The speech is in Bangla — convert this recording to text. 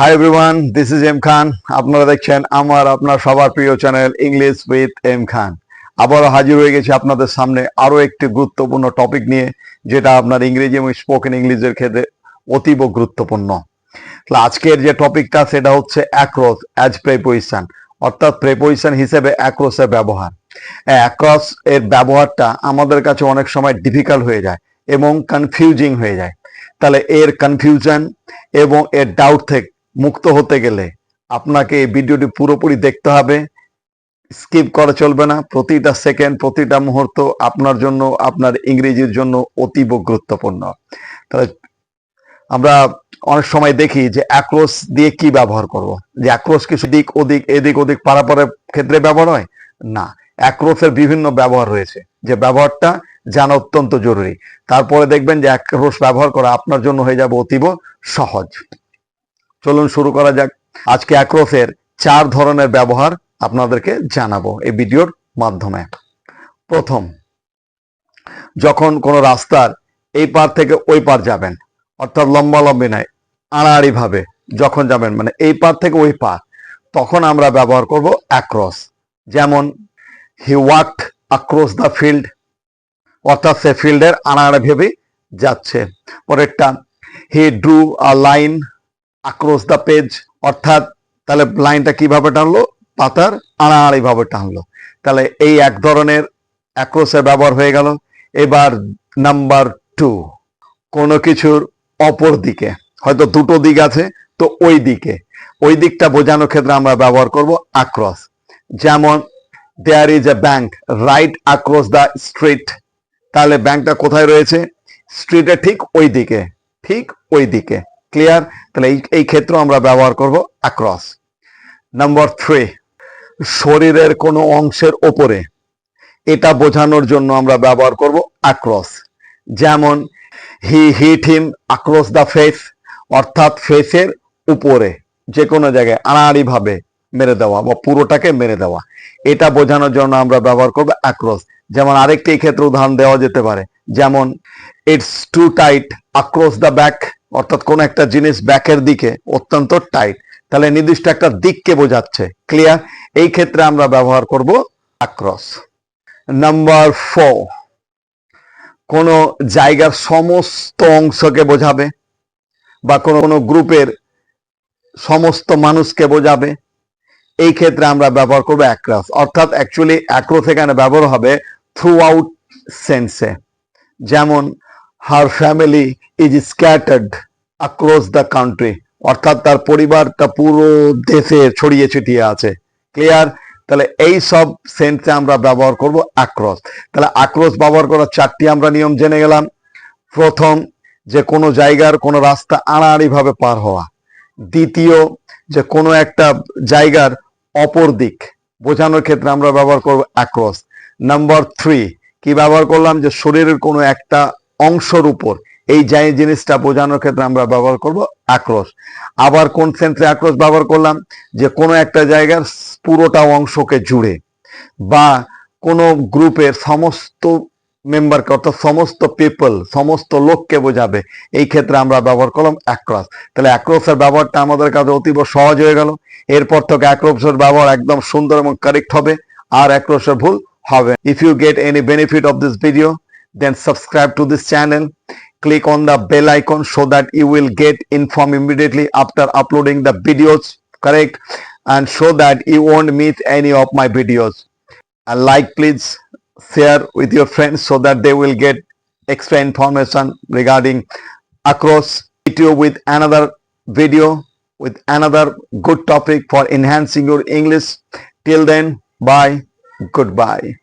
Hi everyone this is M Khan আপনারা দেখছেন আমার, আপনার সবার প্রিয় channel English with M Khan আবারও হাজির হয়ে গেছি আপনাদের সামনে আরও একটি গুরুত্বপূর্ণ টপিক নিয়ে, যেটা আপনার ইংরেজি এবং স্পোকেন ইংলিশের ক্ষেত্রে অতীব গুরুত্বপূর্ণ। আজকের যে টপিকটা সেটা হচ্ছে অ্যাক্রস অ্যাজ প্রেপোজিশন অর্থাৎ প্রেপোজিশন হিসেবে অ্যাক্রসের ব্যবহার। অ্যাক্রস এর ব্যবহারটা আমাদের কাছে অনেক সময় ডিফিকাল্ট হয়ে যায় এবং কনফিউজিং হয়ে যায়। তাহলে এর কনফিউশন এবং এর ডাউট থেকে মুক্ত হতে গেলে আপনাকে এই ভিডিওটি পুরোপুরি দেখতে হবে। স্কিপ করা চলবে না। প্রতিটা সেকেন্ড, প্রতিটা মুহূর্ত আপনার জন্য, আপনার ইংরেজির জন্য অতীব গুরুত্বপূর্ণ। তাহলে আমরা অনেক সময় দেখি যে অ্যাক্রোস দিয়ে কি ব্যবহার করব? যে অ্যাক্রোস কিছু দিক ওদিক, এদিক ওদিক পারাপারের ক্ষেত্রে ব্যবহার হয়? না। অ্যাক্রোসের বিভিন্ন ব্যবহার রয়েছে। যে ব্যবহারটা জানা অত্যন্ত জরুরি। তারপরে দেখবেন যে অ্যাক্রোস ব্যবহার করা আপনার জন্য হয়ে যাবে অতীব সহজ। চলুন শুরু করা যাক। আজকে অ্যাক্রোসের চার ধরনের ব্যবহার আপনাদেরকে জানাব এই ভিডিওর মাধ্যমে। প্রথম, যখন কোনো রাস্তার এই পার থেকে ওই পার যাবেন, অর্থাৎ লম্বা লম্বি নয়, আড়াআড়ি ভাবে যখন যাবেন মানে এই পার থেকে ওই পার, তখন আমরা ব্যবহার করব অ্যাক্রস যেমন he walk across the field অর্থাৎ সে ফিল্ডের আড়াআড়ি ভেবে যাচ্ছে। পরেরটা he drew a line across the page অর্থাৎ তাহলে লাইনটা কীভাবে টানলো? পাতার আড়াআড়ি ভাবে টানলো। তাহলে এই এক ধরনের অ্যাক্রসের ব্যবহার হয়ে গেল। এবার নাম্বার টু কোনো কিছুর অপর দিকে। হয়তো দুটো দিক আছে, তো ওই দিকে। ওই দিকটা বোঝানোর ক্ষেত্রে আমরা ব্যবহার করব আক্রস যেমন there is a bank right across the street তাহলে ব্যাংকটা কোথায় রয়েছে? স্ট্রিটের ঠিক ওই দিকে। ঠিক ওই দিকে। ক্লিয়ার তাহলে এই এই ক্ষেত্রে আমরা ব্যবহার করব অ্যাক্রস নাম্বার থ্রি শরীরের কোনো অংশের ওপরে। এটা বোঝানোর জন্য আমরা ব্যবহার করব অ্যাক্রস যেমন he hit him across the face অর্থাৎ ফেসের উপরে। যে কোনো জায়গায় আড়াআড়ি ভাবে মেরে দেওয়া বা পুরোটাকে মেরে দেওয়া। এটা বোঝানোর জন্য আমরা ব্যবহার করব অ্যাক্রস যেমন, আরেকটি ক্ষেত্রে উদাহরণ দেওয়া যেতে পারে। যেমন it's too tight across the back অর্থাৎ কোন একটা জিনিস ব্যাকের দিকে অত্যন্ত টাইট তাহলে নির্দিষ্ট একটা দিককে বোঝাচ্ছে। ক্লিয়ার এই ক্ষেত্রে আমরা ব্যবহার করব অ্যাক্রস নাম্বার ফোর কোন জায়গার সমস্ত অংশকে বোঝাবে বা কোনো কোনো গ্রুপের সমস্ত মানুষকে বোঝাবে। এই ক্ষেত্রে আমরা ব্যবহার করব অ্যাক্রস অর্থাৎ অ্যাকচুয়ালি অ্যাক্রস এখানে ব্যবহার হবে থ্রু আউট সেন্সে যেমন her family is scattered across the country অর্থাৎ তার পরিবারটা পুরো দেশে ছড়িয়ে ছিটিয়ে আছে। ক্লিয়ার তাহলে এই সব সেন্সে আমরা ব্যবহার করব আক্রস তাহলে আক্রস ব্যবহার করার চারটি আমরা নিয়ম জেনে গেলাম। প্রথম, যে কোনো জায়গার কোনো রাস্তা আড়াআড়ি ভাবে পার হওয়া। দ্বিতীয়, যে কোনো একটা জায়গার অপর দিক। বোঝানোর ক্ষেত্রে আমরা ব্যবহার করব অ্যাক্রস নাম্বার থ্রি কি ব্যবহার করলাম? যে শরীরের কোনো একটা অংশের উপর। এই যাই জিনিসটা বোঝানোর ক্ষেত্রে আমরা ব্যবহার করব আক্রোশ আবার কোন সেন্সে আক্রোশ ব্যবহার করলাম? যে কোনো একটা জায়গার পুরোটা অংশকে জুড়ে বা কোনো গ্রুপের সমস্ত মেম্বারকে অর্থাৎ সমস্ত পিপল সমস্ত লোককে বোঝাবে। এই ক্ষেত্রে আমরা ব্যবহার করলাম অ্যাক্রস তাহলে অ্যাক্রোসের ব্যবহারটা আমাদের কাছে অতীব সহজ হয়ে গেল। এরপর থেকে অ্যাক্রোসের ব্যবহার একদম সুন্দর এবং কারেক্ট হবে। আর অ্যাক্রোসের ভুল হবে if you get any benefit of this video then subscribe to this channel. Click on the bell icon so that you will get informed immediately after uploading the videos correct? And so that you won't miss any of my videos. A like please. Share with your friends so that they will get extra information regarding across. Video with another video with another good topic for enhancing your english. Till then bye. Goodbye.